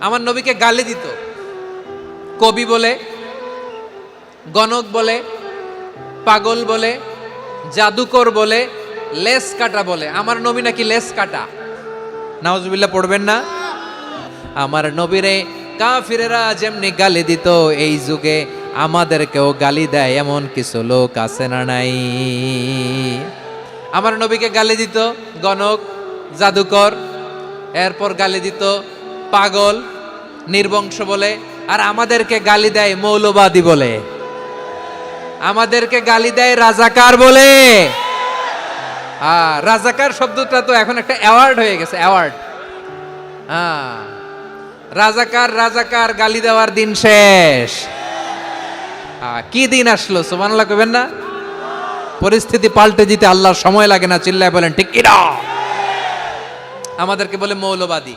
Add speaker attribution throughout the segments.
Speaker 1: আমার নবীকে গালি দিত। কবি বলে, গণক বলে, পাগল বলে, জাদুকর বলে, লেস কাটা বলে। আমার নবী নাকি লেস কাটা। নাওজবিল্লা পড়বেন না? আমার নবীরে কাফিরেরা যেমনি গালি দিত, এই যুগে আমাদেরকেও গালি দেয় এমন কিছু লোক আছে না নাই? আমার নবীকে গালি দিত গণক, জাদুকর, এরপর গালি দিত পাগল, নির্বংশ বলে, আর আমাদেরকে গালি দেয় মৌলবাদী বলে। আমাদেরকে গালি দেয় রাজাকার বলে। রাজাকার শব্দটা তো এখন একটা অ্যাওয়ার্ড হয়ে গেছে অ্যাওয়ার্ড হ্যাঁ রাজাকার রাজাকার, গালি দেওয়ার দিন শেষ। কি দিন আসলো সুমানাল্লাহ কবেন না? পরিস্থিতি পাল্টে দিতে আল্লাহর সময় লাগে না, চিল্লায় বলেন, ঠিক কিনা? আমাদেরকে বলে মৌলবাদী।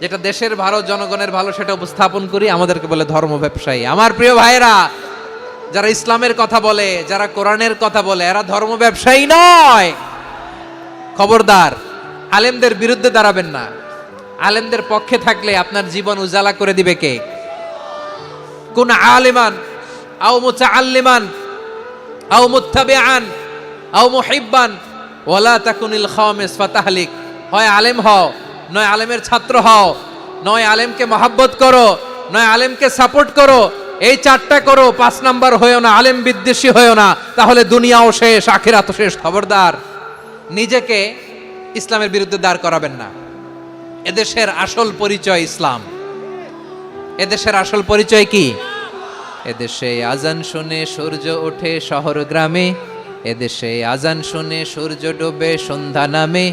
Speaker 1: যেটা দেশের ভালো, জনগণের ভালো, সেটা উপস্থাপন করি, আমাদেরকে বলে ধর্ম ব্যবসায়ী। আমার প্রিয় ভাইরা যারা ইসলামের কথা বলে, যারা কোরআনের কথা বলে, এরা ধর্ম ব্যবসায়ী নয়। খবরদার, আলেমদের বিরুদ্ধে দাঁড়াবেন না। আলেমদের পক্ষে থাকলে আপনার জীবন উজালা করে দিবে কে? কোন আলেমান, আও ফাতাহলিক। হয় আলেম হও। নয় আলেমের ছাত্র হও। নয় আলেমকে মহাব্বত করো। নয় আলেমকে সাপোর্ট করো। এই চারটা করো, পাঁচ নাম্বার হয়েও না, আলেম বিদ্বেষী হয়েও না। তাহলে দুনিয়াও শেষ, আখিরাতও শেষ। খবরদার, নিজেকে ইসলামের বিরুদ্ধে দাঁড় করাবেন না। এদেশের আসল পরিচয় ইসলাম। এদেশের আসল পরিচয় কি? এদেশে আজান শুনে সূর্য ওঠে শহর গ্রামে। এদেশে আজান শুনে সূর্য ডোবে সন্ধ্যা নামে।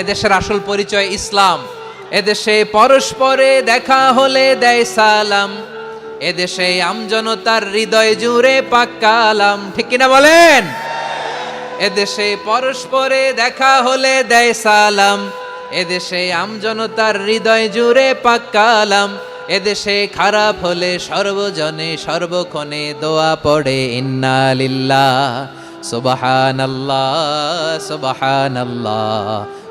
Speaker 1: এদেশের আসল পরিচয় ইসলাম। এদেশে পরস্পরে দেখা হলে দেয় সালাম। এদেশে আমজনতার হৃদয় জুড়ে পাক্কালাম ঠিক কিনা বলেন? এদেশে পরস্পরে দেখা হলে দেয় সালাম। এদেশে আমজনতার হৃদয় জুড়ে পাক্কালাম এদেশে খারাপ হলে সর্বজনে সর্বক্ষণে দোয়া পড়ে, ইন্না লিল্লাহ সুবাহান আল্লাহ সুবাহান আল্লাহ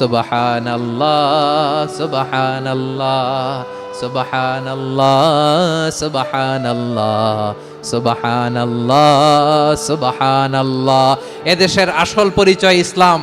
Speaker 1: সুবাহান আল্লাহ সুবাহান আল্লাহ সুবাহান আল্লাহ সুবাহান আল্লাহ সুবাহান আল্লাহ সুবাহান আল্লাহ এদেশের আসল পরিচয় ইসলাম।